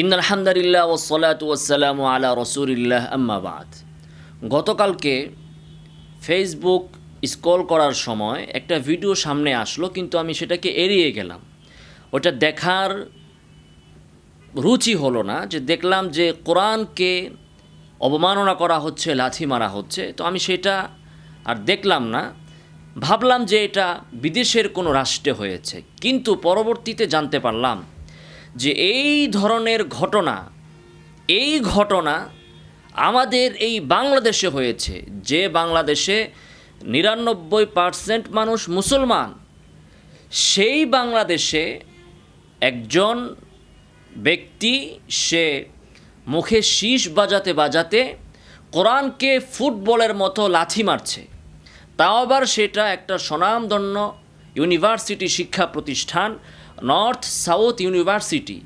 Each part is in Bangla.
ইন্নাল হামদালিল্লাহ ও সলাতু ওসালাম আলা রসুলিল্লাহ আম্মাবাদ গতকালকে ফেসবুক স্ক্রল করার সময় একটা ভিডিও সামনে আসলো, কিন্তু আমি সেটাকে এড়িয়ে গেলাম। ওটা দেখার রুচি হলো না, যে দেখলাম যে কোরআনকে অবমাননা করা হচ্ছে, লাথি মারা হচ্ছে, তো আমি সেটা আর দেখলাম না। ভাবলাম যে এটা বিদেশের কোনো রাষ্ট্রে হয়েছে, কিন্তু পরবর্তীতে জানতে পারলাম যে এই ধরনের ঘটনা, এই ঘটনা আমাদের এই বাংলাদেশে হয়েছে, যে বাংলাদেশে নিরানব্বই পার্সেন্ট মানুষ মুসলমান, সেই বাংলাদেশে একজন ব্যক্তি, সে মুখে শীষ বাজাতে বাজাতে কোরআনকে ফুটবলের মতো লাথি মারছে। তাও আবার সেটা একটা স্বনামধন্য ইউনিভার্সিটি শিক্ষা প্রতিষ্ঠান নর্থ সাউথ ইউনিভার্সিটি।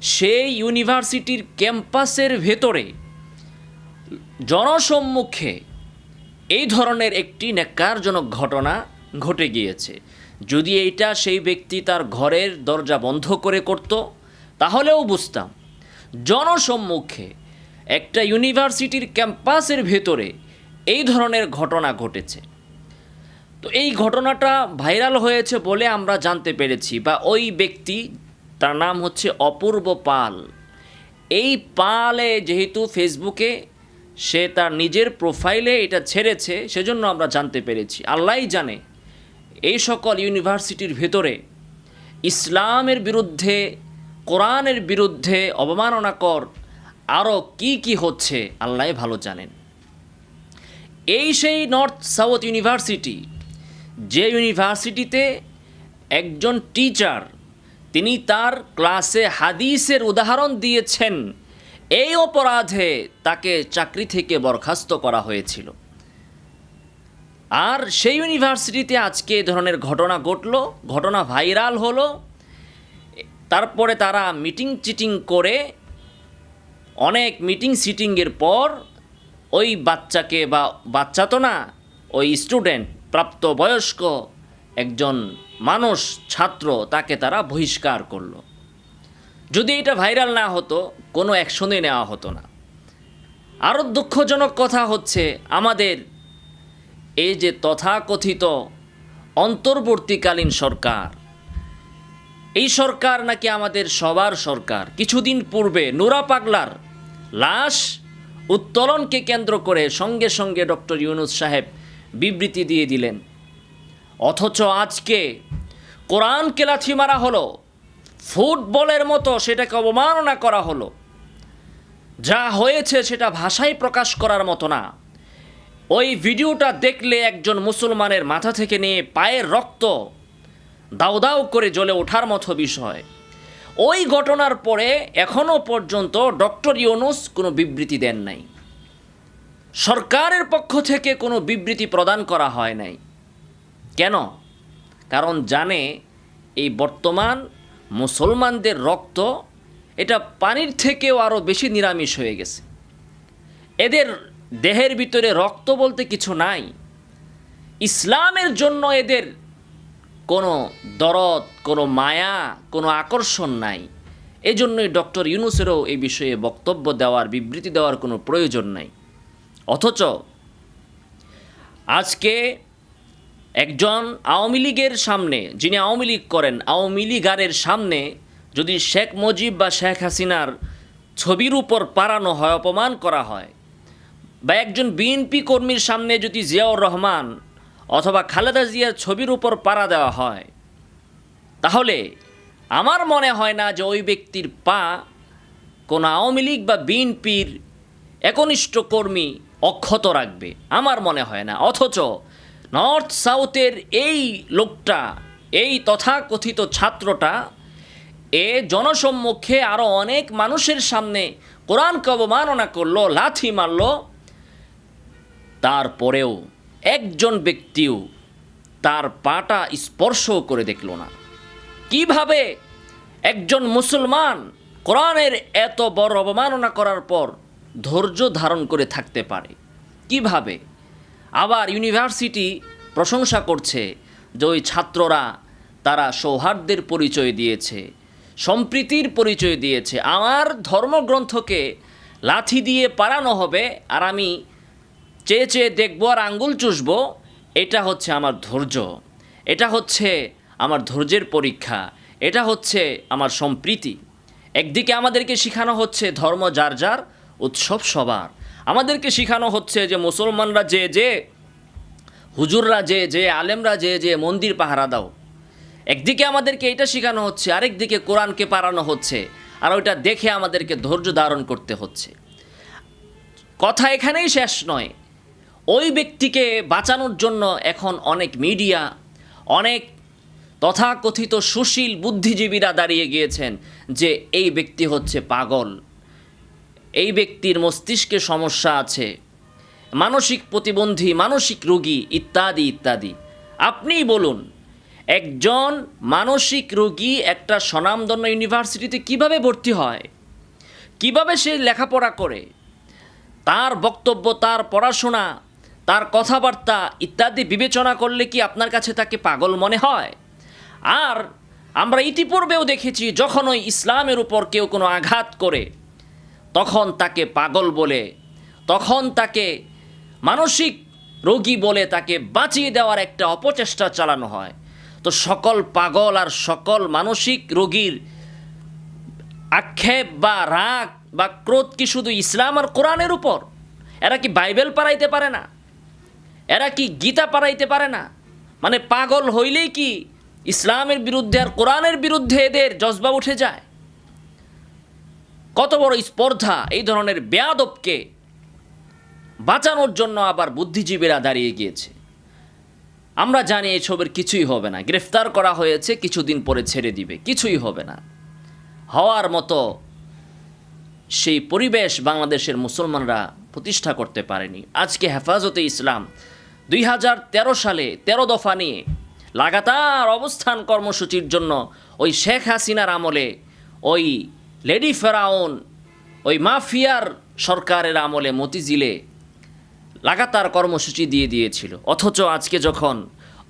সেই ইউনিভার্সিটির ক্যাম্পাসের ভেতরে জনসম্মুখে এই ধরনের একটি ন্যাক্কারজনক ঘটনা ঘটে গিয়েছে। যদি এইটা সেই ব্যক্তি তার ঘরের দরজা বন্ধ করে করত, তাহলেও বুঝতাম জনসম্মুখে একটা ইউনিভার্সিটির ক্যাম্পাসের ভেতরে এই ধরনের ঘটনা ঘটেছে। তো এই ঘটনাটা ভাইরাল হয়েছে বলে আমরা জানতে পেরেছি বা ওই ব্যক্তি, তার নাম হচ্ছে অপূর্ব পাল। এই পালে যেহেতু ফেসবুকে, সে তার নিজের প্রোফাইলে এটা ছেড়েছে, সেজন্য আমরা জানতে পেরেছি। আল্লাহই জানে, এই সকল ইউনিভার্সিটির ভেতরে ইসলামের বিরুদ্ধে, কোরআনের বিরুদ্ধে অবমাননাকর আরও কি কি হচ্ছে, আল্লাহ ভালো জানেন। এই সেই নর্থ সাউথ ইউনিভার্সিটি যে ইউনিভার্সিটিতে একজন টিচার, তিনি তার ক্লাসে হাদিসের উদাহরণ দিয়েছেন, এই অপরাধে তাকে চাকরি থেকে বরখাস্ত করা হয়েছিল। আর সেই ইউনিভার্সিটিতে আজকে এ ধরনের ঘটনা ঘটল, ঘটনা ভাইরাল হলো। তারপরে তারা মিটিং চিটিং করে, অনেক মিটিং সিটিংয়ের পর ওই বাচ্চাকে বা বাচ্চা তো না, ওই স্টুডেন্ট প্রাপ্তবয়স্ক একজন মানুষ, ছাত্র, তাকে তারা বহিষ্কার করল। যদি এটা ভাইরাল না হতো, কোনো অ্যাকশনই নেওয়া হতো না। আরও দুঃখজনক কথা হচ্ছে, আমাদের এই যে তথাকথিত অন্তর্বর্তীকালীন সরকার, এই সরকার নাকি আমাদের সবার সরকার। কিছুদিন পূর্বে নুরা পাগলার লাশ উত্তোলনকে কেন্দ্র করে সঙ্গে সঙ্গে ডক্টর ইউনুস সাহেব বিবৃতি দিয়ে দিলেন। অথচ আজকে কোরআনকে লাথি মারা হলো, ফুটবলের মতো সেটাকে অবমাননা করা হলো। যা হয়েছে সেটা ভাষায় প্রকাশ করার মতো না। ওই ভিডিওটা দেখলে একজন মুসলমানের মাথা থেকে নিয়ে পায়ের রক্ত দাউ দাউ করে জ্বলে ওঠার মতো বিষয়। ওই ঘটনার পরে এখনও পর্যন্ত ডক্টর ইউনুস কোনো বিবৃতি দেন নাই। সরকারের পক্ষ থেকে কোনো বিবৃতি প্রদান করা হয় নাই। কেন? কারণ জানে এই বর্তমান মুসলমানদের রক্ত এটা পানির থেকেও আরও বেশি নিরামিষ হয়ে গেছে। এদের দেহের ভিতরে রক্ত বলতে কিছু নাই। ইসলামের জন্য এদের কোনো দরদ, কোনো মায়া, কোনো আকর্ষণ নাই। এজন্যই ডক্টর ইউনুসেরও এই বিষয়ে বক্তব্য দেওয়ার, বিবৃতি দেওয়ার কোনো প্রয়োজন নাই। অথচ আজকে একজন আওয়ামী লীগের সামনে, যিনি আওয়ামী লীগ করেন, আওয়ামী লীগারের সামনে যদি শেখ মুজিব বা শেখ হাসিনার ছবির উপর পারানো হয়, অপমান করা হয়, বা একজন বিএনপি কর্মীর সামনে যদি জিয়াউর রহমান অথবা খালেদা জিয়ার ছবির উপর পাড়া দেওয়া হয়, তাহলে আমার মনে হয় না যে ওই ব্যক্তির পা কোনো আওয়ামী লীগ বা বিএনপির একনিষ্ঠ কর্মী অক্ষত রাখবে। আমার মনে হয় না। অথচ নর্থ সাউথের এই লোকটা, এই তথাকথিত ছাত্রটা, এ জনসম্মুখে আরও অনেক মানুষের সামনে কোরআনকে অবমাননা করল, লাথি মারলো। তারপরেও একজন ব্যক্তিও তার পাটা স্পর্শ করে দেখল না। কীভাবে একজন মুসলমান কোরআনের এত বড় অবমাননা করার পর ধৈর্য ধারণ করে থাকতে পারে। কীভাবে? আবার ইউনিভার্সিটি প্রশংসা করছে যে ওই ছাত্ররা তারা সৌহার্দ্যের পরিচয় দিয়েছে, সম্প্রীতির পরিচয় দিয়েছে। আমার ধর্মগ্রন্থকে লাথি দিয়ে পারানো হবে আর আমি চেয়ে চেয়ে দেখব আর আঙ্গুল চুষবো, এটা হচ্ছে আমার ধৈর্য। এটা হচ্ছে আমার ধৈর্যের পরীক্ষা। এটা হচ্ছে আমার সম্প্রীতি। একদিকে আমাদেরকে শেখানো হচ্ছে ধর্ম যার যার উৎসব সবার। আমাদেরকে শেখানো হচ্ছে যে মুসলমানরা যে যে, হুজুররা যে যে, আলেমরা যে যে মন্দির পাহারা দাও। একদিকে আমাদেরকে এটা শেখানো হচ্ছে, আরেকদিকে কোরআনকে পারানো হচ্ছে, আর ওইটা দেখে আমাদেরকে ধৈর্য ধারণ করতে হচ্ছে। কথা এখানেই শেষ নয়। ওই ব্যক্তিকে বাঁচানোর জন্য এখন অনেক মিডিয়া, অনেক তথাকথিত সুশীল বুদ্ধিজীবীরা দাঁড়িয়ে গিয়েছেন যে এই ব্যক্তি হচ্ছে পাগল। এই ব্যক্তির মস্তিষ্কে সমস্যা আছে। মানসিক প্রতিবন্ধী, মানসিক রোগী, ইত্যাদি ইত্যাদি। আপনিই বলুন, একজন মানসিক রোগী একটা স্বনামধন্য ইউনিভার্সিটিতে কীভাবে ভর্তি হয়? কীভাবে সে লেখাপড়া করে? তার বক্তব্য, তার পড়াশোনা, তার কথাবার্তা ইত্যাদি বিবেচনা করলে কি আপনার কাছে তাকে পাগল মনে হয়? আর আমরা ইতিপূর্বেও দেখেছি, যখন ওই ইসলামের উপর কেউ কোনো আঘাত করে তখন তাকে পাগল বলে, তখন তাকে মানসিক রোগী বলে তাকে বাঁচিয়ে দেওয়ার একটা অপচেষ্টা চালানো হয়। তো সকল পাগল আর সকল মানসিক রোগীর আক্ষেপ বা রাগ বা ক্রোধ কি শুধু ইসলাম আর কোরআনের উপর? এরা কি বাইবেল পারাইতে পারে না? এরা কি গীতা পারাইতে পারে না? মানে পাগল হইলেই কি ইসলামের বিরুদ্ধে আর কোরআনের বিরুদ্ধে এদের জজবা উঠে যায়? কত বড় স্পর্ধা এই ধরনের বেয়াদবকে বাঁচানোর জন্য আবার বুদ্ধিজীবীরা দাঁড়িয়ে গিয়েছে। আমরা জানি এই ছবির কিছুই হবে না। গ্রেফতার করা হয়েছে, কিছুদিন পরে ছেড়ে দিবে। কিছুই হবে না। হওয়ার মতো সেই পরিবেশ বাংলাদেশের মুসলমানরা প্রতিষ্ঠা করতে পারেনি। আজকে হেফাজতে ইসলাম দুই হাজার তেরো সালে তেরো দফা নিয়ে লাগাতার অবস্থান কর্মসূচির জন্য ওই শেখ হাসিনার আমলে ওই লেডি ফেরাউন, ওই মাফিয়ার সরকারের আমলে মতিঝিলে লাগাতার কর্মসূচি দিয়ে দিয়েছিল। অথচ আজকে যখন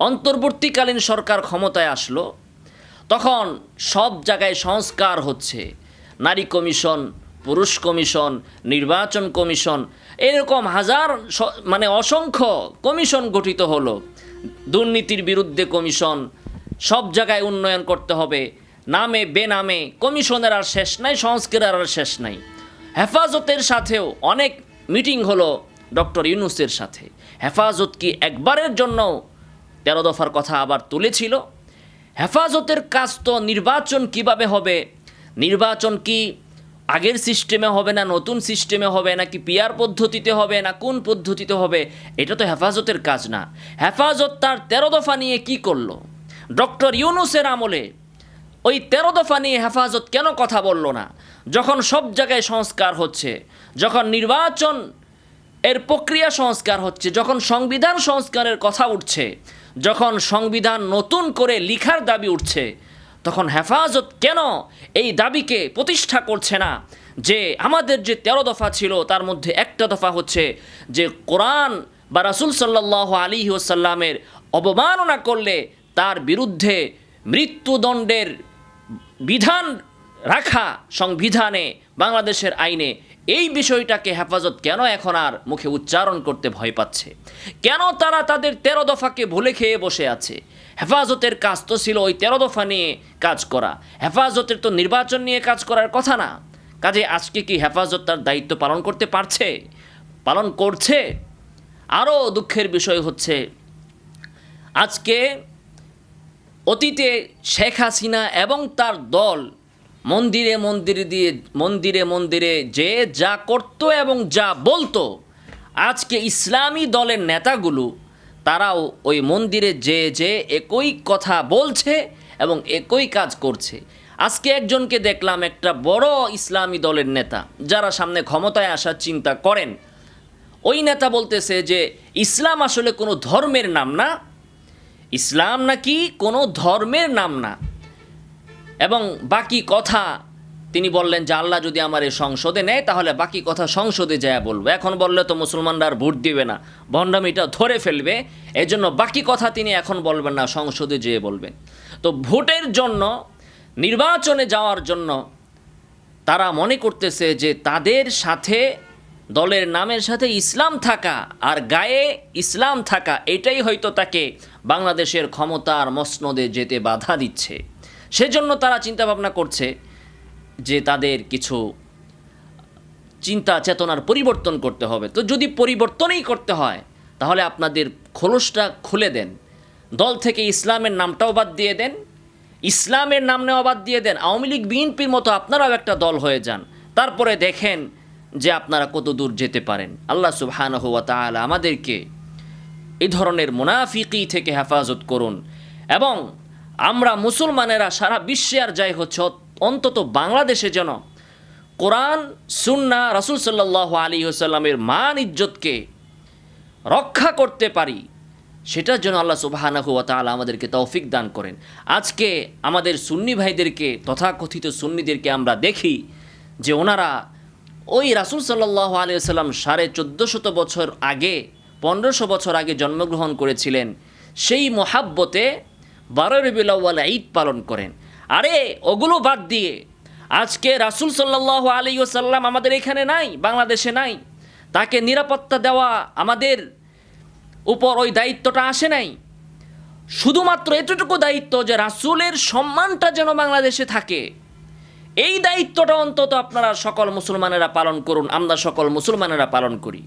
অন্তর্বর্তীকালীন সরকার ক্ষমতায় আসলো, তখন সব জায়গায় সংস্কার হচ্ছে। নারী কমিশন, পুরুষ কমিশন, নির্বাচন কমিশন, এরকম হাজার মানে অসংখ্য কমিশন গঠিত হলো। দুর্নীতির বিরুদ্ধে কমিশন, সব জায়গায় উন্নয়ন করতে হবে। নামে, বেনামে, কমিশনের আর শেষ নাই, সংস্কারের আর শেষ নাই। হেফাজতের সাথেও অনেক মিটিং হলো ডক্টর ইউনুসের সাথে। হেফাজত কি একবারের জন্য তেরো দফার কথা আবার তুলেছিল? হেফাজতের কাজ তো নির্বাচন কীভাবে হবে? নির্বাচন কি আগের সিস্টেমে হবে না নতুন সিস্টেমে হবে, নাকি পিয়ার পদ্ধতিতে হবে, না কোন পদ্ধতিতে হবে? এটা তো হেফাজতের কাজ না। হেফাজত তার তেরো দফা নিয়ে কি করল? ডক্টর ইউনুসের আমলে ওই তেরো দফা নিয়ে হেফাজত কেন কথা বলল না? যখন সব জায়গায় সংস্কার হচ্ছে, যখন নির্বাচন এর প্রক্রিয়া সংস্কার হচ্ছে, যখন সংবিধান সংস্কারের কথা উঠছে, যখন সংবিধান নতুন করে লিখার দাবি উঠছে, তখন হেফাজত কেন এই দাবিকে প্রতিষ্ঠা করছে না? যে আমাদের যে তেরো দফা ছিল, তার মধ্যে একটা দফা হচ্ছে যে কোরআন বা রাসুল সাল্লাহ আলী ওসাল্লামের অবমাননা করলে তার বিরুদ্ধে মৃত্যুদণ্ডের বিধান রাখা সংবিধানে বাংলাদেশের আইনে এই বিষয়টাকে হেফাজত কেন এখন আর মুখে উচ্চারণ করতে ভয় পাচ্ছে? কেন তারা তাদের তেরো দফাকে ভুলে খেয়ে বসে আছে? হেফাজতের কাজ তো ছিল ওই তেরো দফা নিয়ে কাজ করা। হেফাজতের তো নির্বাচন নিয়ে কাজ করার কথা না। কাজে আজকে কি হেফাজত তার দায়িত্ব পালন করতে পারছে? পালন করছে? আরও দুঃখের বিষয় হচ্ছে, আজকে অতীতে শেখ হাসিনা এবং তার দল মন্দিরে মন্দিরে দিয়ে, মন্দিরে মন্দিরে যে যা করতো এবং যা বলতো, আজকে ইসলামী দলের নেতাগুলো, তারাও ওই মন্দিরে যে যে একই কথা বলছে এবং একই কাজ করছে। আজকে একজনকে দেখলাম একটা বড় ইসলামী দলের নেতা, যারা সামনে ক্ষমতায় আসার চিন্তা করেন। ওই নেতা বলতেছে যে, ইসলাম আসলে কোনো ধর্মের নাম না ইসলাম নাকি কোনো ধর্মের নাম না? এবং বাকি কথা তিনি বললেন যে, আল্লাহ যদি আমার এই সংসদে নেয়, তাহলে বাকি কথা সংসদে যায় বলব। এখন বললে তো মুসলমানরা আর ভোট দিবে না। ভণ্ডামিটা ধরে ফেলবে। এই জন্য বাকি কথা তিনি এখন বলবেন না, সংসদে যেয়ে বলবেন। তো ভোটের জন্য, নির্বাচনে যাওয়ার জন্য তারা মনে করতেছে যে, তাদের সাথে দলের নামের সাথে ইসলাম থাকা আর গায়ে ইসলাম থাকা, এটাই হয়তো তাকে বাংলাদেশের ক্ষমতার মসনদে যেতে বাধা দিচ্ছে। সেজন্য তারা চিন্তাভাবনা করছে যে তাদের কিছু চিন্তা চেতনার পরিবর্তন করতে হবে। তো যদি পরিবর্তনই করতে হয়, তাহলে আপনাদের খোলসটা খুলে দেন। দল থেকে ইসলামের নামটাও বাদ দিয়ে দেন। ইসলামের নাম নেওয়া বাদ দিয়ে দেন। আওয়ামী লীগ, বিএনপির মতো আপনারাও একটা দল হয়ে যান। তারপরে দেখেন যে আপনারা কত দূর যেতে পারেন। আল্লাহ সুবহানাহু ওয়া তাআলা আমাদেরকে এই ধরনের মুনাফিকি থেকে হেফাজত করুন এবং আমরা মুসলমানেরা সারা বিশ্বে আর যাই হচ্ছে, অন্তত বাংলাদেশে যেন কোরআন, সুন্না, রাসূল সাল্লাল্লাহু আলী হোসাল্লামের মান, ইজ্জতকে রক্ষা করতে পারি, সেটার জন্য আল্লাহ সুবাহানাহু ওয়া তাআলা আমাদেরকে তৌফিক দান করেন। আজকে আমাদের সুন্নি ভাইদেরকে, তথাকথিত সুন্নিদেরকে আমরা দেখি যে ওনারা ওই রাসূল সাল্লাল্লাহু আলী সাল্লাম সাড়ে চোদ্দোশত বছর আগে, পনেরোশো বছর আগে জন্মগ্রহণ করেছিলেন। সেই মহাব্বতে বারো রবিউল ঈদ পালন করেন। আরে, ওগুলো বাদ দিয়ে, আজকে রাসূল সাল্লাল্লাহু আলী সাল্লাম আমাদের এখানে নাই, বাংলাদেশে নাই। তাকে নিরাপত্তা দেওয়া আমাদের উপর ওই দায়িত্বটা আসে নাই। শুধুমাত্র এতটুকু দায়িত্ব যে রাসূলের সম্মানটা যেন বাংলাদেশে থাকে। এই দায়িত্বটা অন্তত আপনারা সকল মুসলমানেরা পালন করুন, আমরা সকল মুসলমানেরা পালন করি।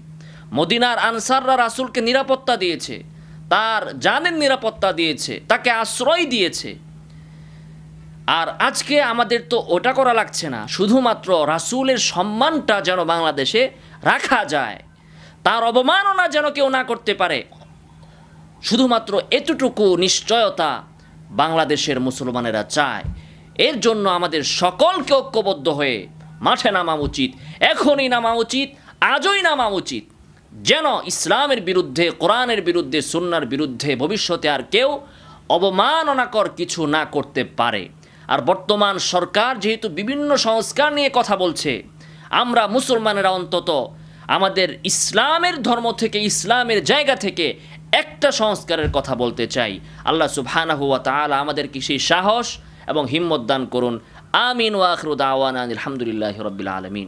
মদিনার আনসাররা রাসূলকে নিরাপত্তা দিয়েছে, তার জানের নিরাপত্তা দিয়েছে, তাকে আশ্রয় দিয়েছে। আর আজকে আমাদের তো ওটা করা লাগছে না, শুধুমাত্র রাসূলের সম্মানটা যেন বাংলাদেশে রাখা যায়, তার অবমাননা যেন কেউ না করতে পারে। শুধুমাত্র এতটুকু নিশ্চয়তা বাংলাদেশের মুসলমানেরা চায়। এর জন্য আমাদের সকলকে ঐক্যবদ্ধ হয়ে মাঠে নামা উচিত, এখনই নামা উচিত, আজই নামা উচিত। যেন ইসলামের বিরুদ্ধে, কোরআনের বিরুদ্ধে, সুন্নার বিরুদ্ধে ভবিষ্যতে আর কেউ অবমাননাকর কিছু না করতে পারে। আর বর্তমান সরকার যেহেতু বিভিন্ন সংস্কার নিয়ে কথা বলছে, আমরা মুসলমানেরা অন্তত আমাদের ইসলামের ধর্ম থেকে, ইসলামের জায়গা থেকে একটা সংস্কারের কথা বলতে চাই। আল্লাহ সুবহানাহু ওয়া তাআলা আমাদেরকে সেই সাহস এবং হিম্মত দান করুন। আমিন ওয়াখরুদ আওয়ান আলহামদুলিল্লাহ রবিল আলমিন।